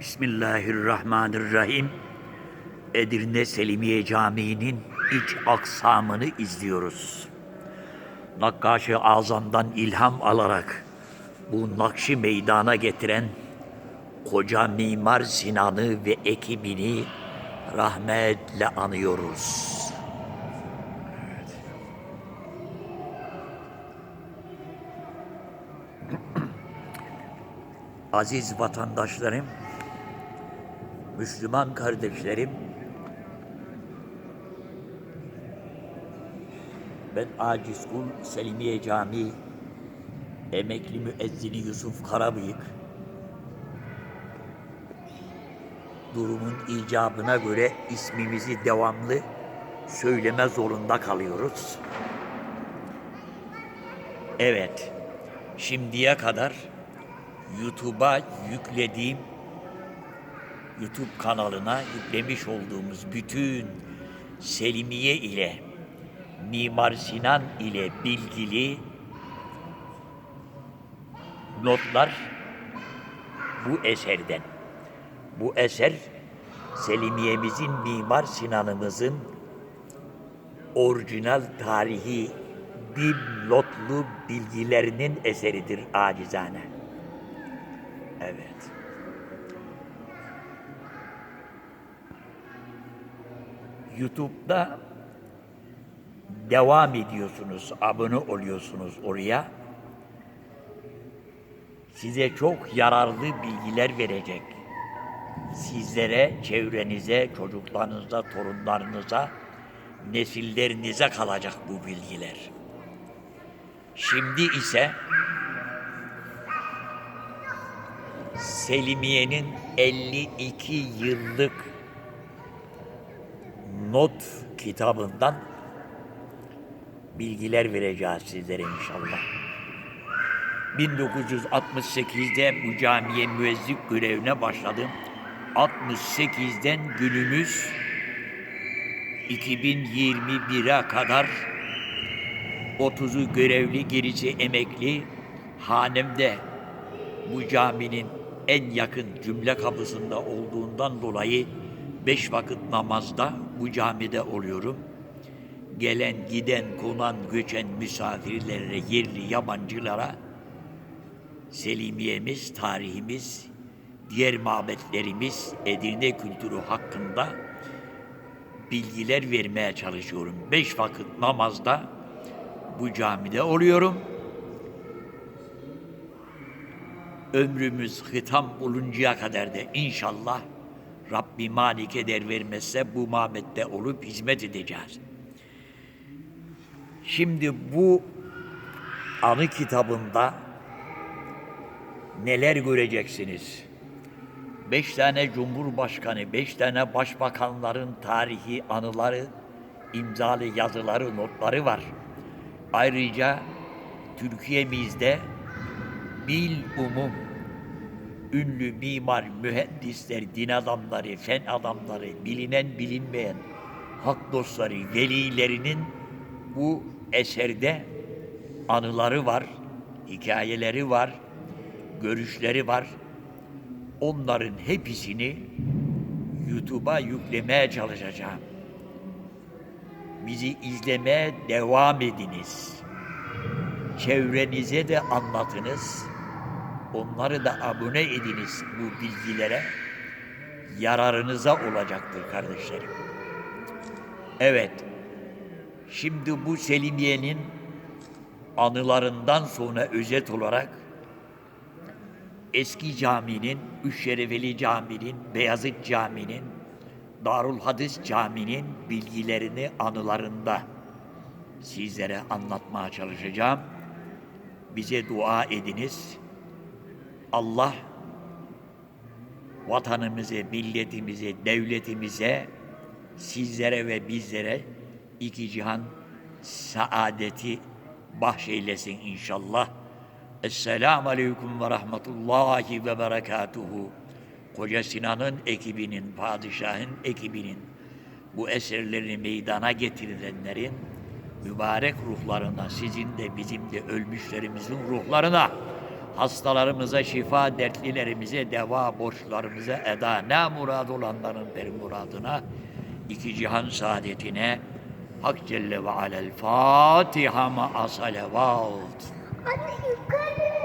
Bismillahirrahmanirrahim. Edirne Selimiye Camii'nin iç aksamını izliyoruz. Nakkaş-ı Azam'dan ilham alarak bu nakşi meydana getiren koca Mimar Sinan'ı ve ekibini rahmetle anıyoruz. Aziz vatandaşlarım, Müslüman kardeşlerim, ben Aciz Kul Selimiye Camii emekli müezzini Yusuf Karabıyık durumun icabına göre ismimizi devamlı söyleme zorunda kalıyoruz. Evet, şimdiye kadar YouTube'a yüklediğim YouTube kanalına yüklemiş olduğumuz bütün Selimiye ile Mimar Sinan ile bilgili notlar bu eserden. Bu eser Selimiye'mizin Mimar Sinan'ımızın orijinal tarihi dipnotlu bilgilerinin eseridir acizane. Evet. YouTube'da devam ediyorsunuz, abone oluyorsunuz oraya. Size çok yararlı bilgiler verecek. Sizlere, çevrenize, çocuklarınıza, torunlarınıza, nesillerinize kalacak bu bilgiler. Şimdi ise Selimiye'nin 52 yıllık not kitabından bilgiler vereceğiz sizlere inşallah. 1968'de bu camiye müezzin görevine başladım. 68'den günümüz 2021'e kadar 30'u görevli, gerisi emekli. Hanemde bu caminin en yakın cümle kapısında olduğundan dolayı beş vakit namazda bu camide oluyorum. Gelen, giden, konan, göçen misafirlere, yerli, yabancılara Selimiyemiz, tarihimiz, diğer mabetlerimiz, Edirne kültürü hakkında bilgiler vermeye çalışıyorum. Beş vakit namazda bu camide oluyorum. Ömrümüz hitam oluncaya kadar da inşallah Rabbi malik eder vermezse bu mabette olup hizmet edeceğiz. Şimdi bu anı kitabında neler göreceksiniz? Beş tane cumhurbaşkanı, beş tane başbakanların tarihi anıları, imzalı yazıları, notları var. Ayrıca Türkiye'mizde bil umum ünlü mimar, mühendisler, din adamları, fen adamları, bilinen bilinmeyen hak dostları, velilerinin bu eserde anıları var, hikayeleri var, görüşleri var. Onların hepsini YouTube'a yüklemeye çalışacağım. Bizi izlemeye devam ediniz. Çevrenize de anlatınız. Onları da abone ediniz bu bilgilere. Yararınıza olacaktır kardeşlerim. Evet. Şimdi bu Selimiye'nin anılarından sonra özet olarak eski caminin, Üşşerefeli Camii'nin, Beyazıt Camii'nin, Darul Hadis Camii'nin bilgilerini anılarında sizlere anlatmaya çalışacağım. Bize dua ediniz. Allah vatanımızı, milletimizi, devletimize, sizlere ve bizlere iki cihan saadeti bahşeylesin inşallah. Esselamu Aleyküm ve Rahmetullahi ve Berekatuhu. Koca Sinan'ın ekibinin, padişahın ekibinin, bu eserlerini meydana getirenlerin mübarek ruhlarına, sizin de bizim de ölmüşlerimizin ruhlarına Hastalarımıza şifa, dertlilerimize deva, borçlarımıza eda. Ne murad olanların bir muradına, iki cihan saadetine, Hak Celle ve Alel Fatiha ma asalevat. Anne yukarı.